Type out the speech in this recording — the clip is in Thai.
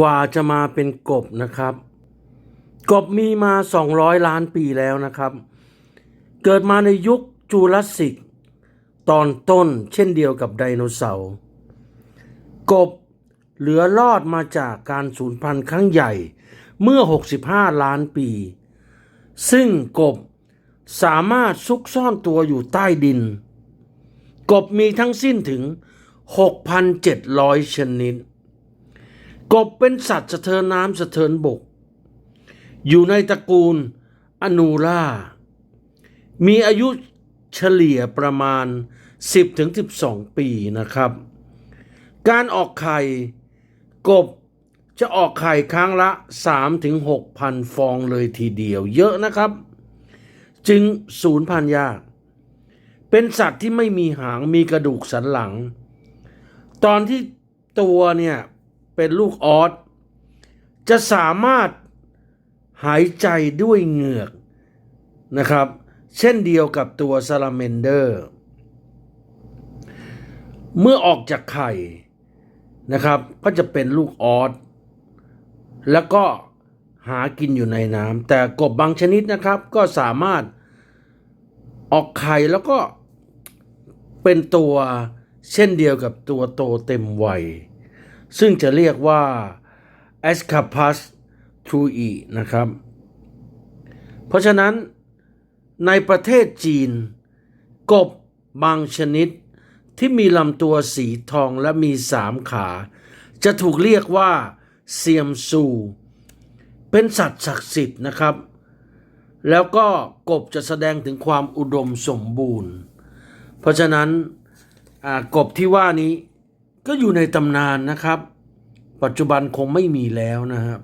กว่าจะมาเป็นกบนะครับ กบมีมา 200 ล้านปีแล้วนะครับ เกิดมาในยุคจูราสสิก ตอนต้นเช่นเดียวกับไดโนเสาร์กบเหลือรอดมาจากการสูญพันธุ์ครั้งใหญ่เมื่อ 65 ล้านปี ซึ่งกบสามารถซุกซ่อนตัวอยู่ใต้ดิน กบมีทั้งสิ้นถึง 6,700 ชนิด กบเป็นสัตว์สะเทินน้ำสะเทินบก อยู่ในตระกูลอนูล่า มีอายุเฉลี่ยประมาณ 10-12 ปีนะครับ การออกไข่ กบจะออกไข่ครั้งละ 3-6 พันฟองเลยทีเดียว เยอะนะครับ จึงสูญพันธุ์ยาก เป็นสัตว์ที่ไม่มีหางมีกระดูกสันหลัง ตอนที่ตัวเนี่ย เป็นลูกออสจะสามารถหายใจด้วยเหงือกนะครับ เช่นเดียวกับตัวซาลาเมนเดอร์ เมื่อออกจากไข่นะครับ ก็จะเป็นลูกออสแล้วก็หากินอยู่ในน้ำแต่กบบางชนิดนะครับ ก็สามารถออกไข่แล้วก็เป็นตัวเช่นเดียวกับตัวโตเต็มวัย ซึ่งจะเรียกว่า Escapus trui นะครับ เพราะฉะนั้นในประเทศจีน กบบางชนิดที่มีลำตัวสีทองและมีสามขา จะถูกเรียกว่าเซียมซู เป็นสัตว์ศักดิ์สิทธิ์นะครับ แล้วก็กบจะแสดงถึงความอุดมสมบูรณ์ เพราะฉะนั้นกบที่ว่านี้ ก็อยู่ในตำนานนะครับ ปัจจุบันคงไม่มีแล้วนะครับ